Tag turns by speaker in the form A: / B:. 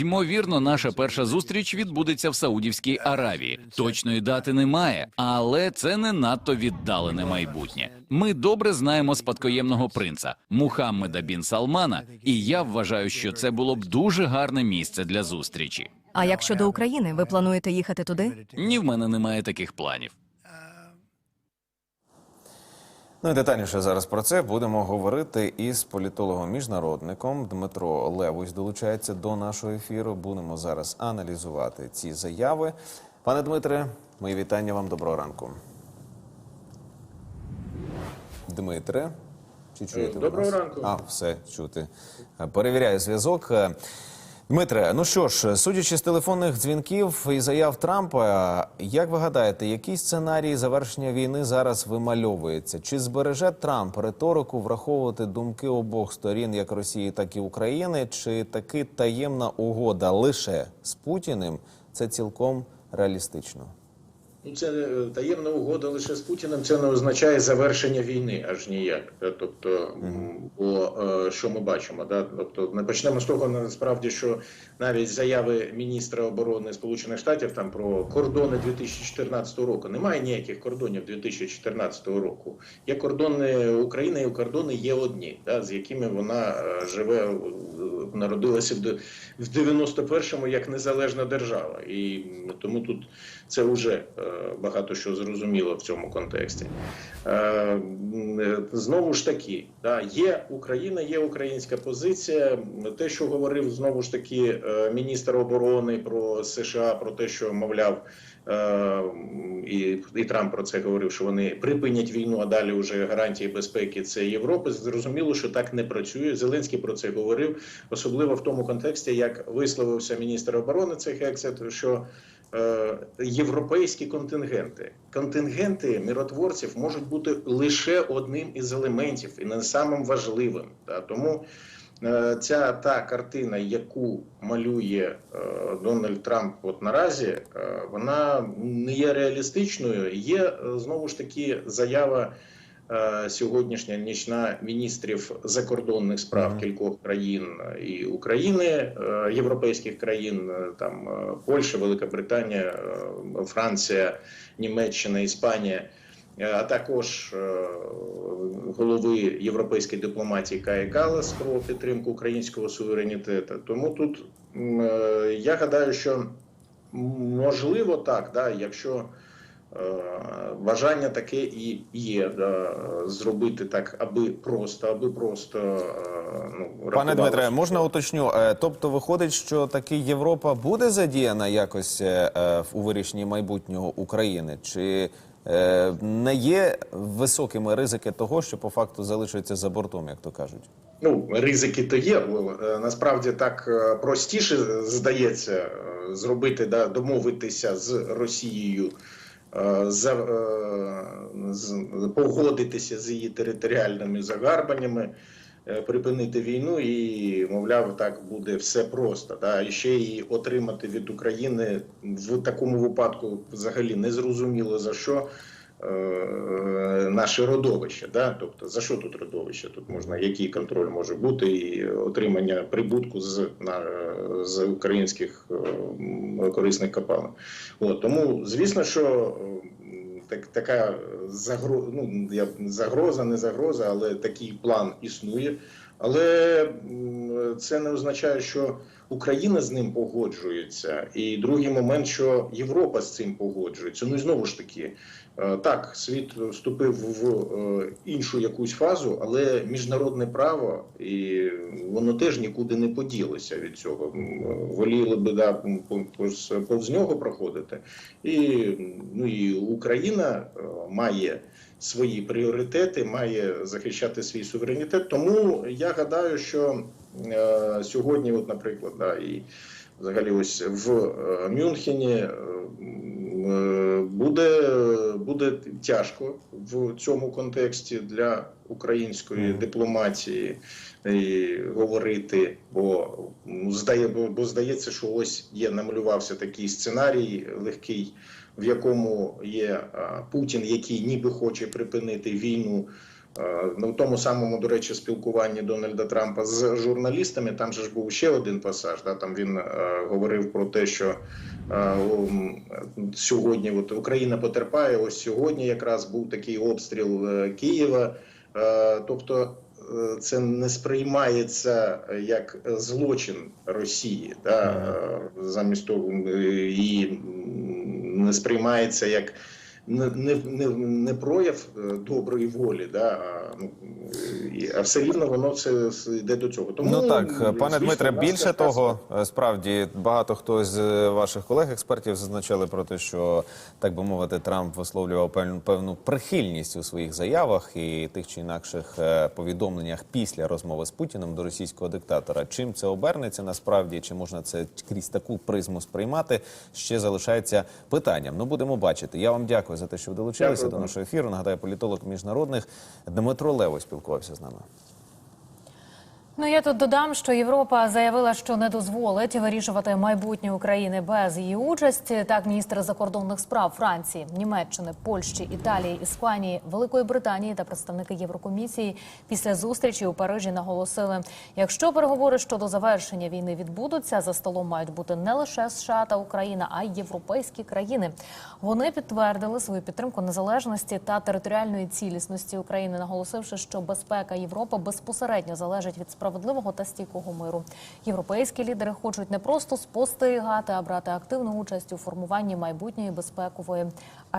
A: Ймовірно, наша перша зустріч відбудеться в Саудівській Аравії. Точної дати немає, але це не надто віддалене майбутнє. Ми добре знаємо спадкоємного принца Мухаммеда бін Салмана, і я вважаю, що це було б дуже гарне місце для зустрічі.
B: А як щодо України, ви плануєте їхати туди?
A: Ні, в мене немає таких планів.
C: Ну і детальніше зараз про це будемо говорити із політологом-міжнародником Дмитро Левусь долучається до нашого ефіру. Будемо зараз аналізувати ці заяви. Пане Дмитре, мої вітання вам. Доброго ранку. Дмитре, чи чуєте
D: Доброго
C: нас?
D: ранку.
C: А, все чути. Перевіряю зв'язок. Дмитре, ну що ж, судячи з телефонних дзвінків і заяв Трампа, як ви гадаєте, який сценарій завершення війни зараз вимальовується? Чи збереже Трамп риторику враховувати думки обох сторін, як Росії, так і України? Чи таки таємна угода лише з Путіним це цілком реалістично?
D: Ну, це е, таємна угода лише з Путіним. Це не означає завершення війни, аж ніяк. Тобто, бо е, що ми бачимо, да? тобто, не почнемо з того, насправді, що навіть заяви міністра оборони Сполучених Штатів там про кордони 2014 року. Немає ніяких кордонів 2014 року. Є кордони України, і кордони є одні, да, з якими вона е, живе, народилася в де- в 91-му як незалежна держава, і тому тут це вже багато що зрозуміло в цьому контексті. Е, Знову ж таки, є Україна, є українська позиція. Те, що говорив знову ж таки е, міністр оборони про США, про те, що мовляв. е, І, і Трамп про це говорив, що вони припинять війну, а далі вже гарантії безпеки це Європи. Зрозуміло, що так не працює. Зеленський про це говорив, особливо в тому контексті, як висловився міністр оборони цих ексет, що європейські контингенти. Контингенти миротворців можуть бути лише одним із елементів і не самим важливим. Тому е, ця та картина, яку малює е, Дональд Трамп от наразі, е, вона не є реалістичною. Є е, знову ж таки заява. Е, Сьогоднішня нічна міністрів закордонних справ кількох країн е, і України, е, європейських країн, там Польща, Велика Британія, Франція, Німеччина, Іспанія, а також голови європейської дипломатії Кая Калас про підтримку українського суверенітету. Тому тут я гадаю, що можливо так, да, якщо бажання таке і є, да, зробити так, аби просто, аби просто е, ну,
C: Пане Дмитре, можна уточню? Е, Тобто виходить, що таки Європа буде задіяна якось е, е, у вирішенні майбутнього України? Чи е, не є високими ризики того, що по факту залишиться за бортом, як то кажуть?
D: Ну, ризики то є, бо е, насправді так е, простіше здається е, зробити, да, домовитися з Росією, е, е, погодитися з її територіальними загарбаннями, е, припинити війну і, мовляв, так буде все просто. Да? І ще її отримати від України в такому випадку взагалі незрозуміло за що. Е, Наше родовище, да? тобто за що тут родовище? Тут можна який контроль може бути і отримання прибутку з, на, з українських е, корисних копалин. От, тому, звісно, що так, така загроза, ну, загроза, не загроза, але такий план існує. Але це не означає, що Україна з ним погоджується, і другий момент, що Європа з цим погоджується. Ну і знову ж таки, е, так, світ вступив в е, іншу якусь фазу, але міжнародне право і воно теж нікуди не поділося від цього. Воліли би да, повз, повз нього проходити. І, ну, і Україна е, має свої пріоритети, має захищати свій суверенітет. Тому я гадаю, що е, сьогодні, от, наприклад, да, і взагалі ось в е, Мюнхені е, е, буде, буде тяжко в цьому контексті для української дипломатії і говорити, бо ну, здає, бо, бо здається, що ось є намалювався такий сценарій легкий, в якому є а, Путін, який ніби хоче припинити війну Е, Ну, в тому самому, до речі, спілкуванні Дональда Трампа з журналістами, там же ж був ще один пасаж. Да? Там він е, говорив про те, що е, сьогодні от Україна потерпає. Ось сьогодні якраз був такий обстріл е, Києва. Е, тобто е, це не сприймається як злочин Росії, да? е, замість того е, і не сприймається як не, не, не, прояв е, доброї волі, да, а, ну, а все рівно воно все с- йде до цього. Тому,
C: Ну так, пане
D: звісно,
C: Дмитре, більше того, е, справді багато хто з е, ваших колег-експертів зазначали про те, що так би мовити, Трамп висловлював певну певну прихильність у своїх заявах і тих чи інакших повідомленнях після розмови з Путіним до російського диктатора. Чим це обернеться насправді? Чи можна це крізь таку призму сприймати? Ще залишається питанням. Ну будемо бачити. Я вам дякую за те, що ви долучилися
D: Дякую
C: до нашого ефіру. Нагадаю, політолог міжнародних Дмитро Лево спілкувався з нами.
E: Ну я тут додам, що Європа заявила, що не дозволить вирішувати майбутнє України без її участі. Так, міністри закордонних справ Франції, Німеччини, Польщі, Італії, Іспанії, Великої Британії та представники Єврокомісії після зустрічі у Парижі наголосили: якщо переговори щодо завершення війни відбудуться, за столом мають бути не лише США та Україна, а й європейські країни. Вони підтвердили свою підтримку незалежності та територіальної цілісності України, наголосивши, що безпека Європи безпосередньо залежить від справедливого та стійкого миру. Європейські лідери хочуть не просто спостерігати, а брати активну участь у формуванні майбутньої безпекової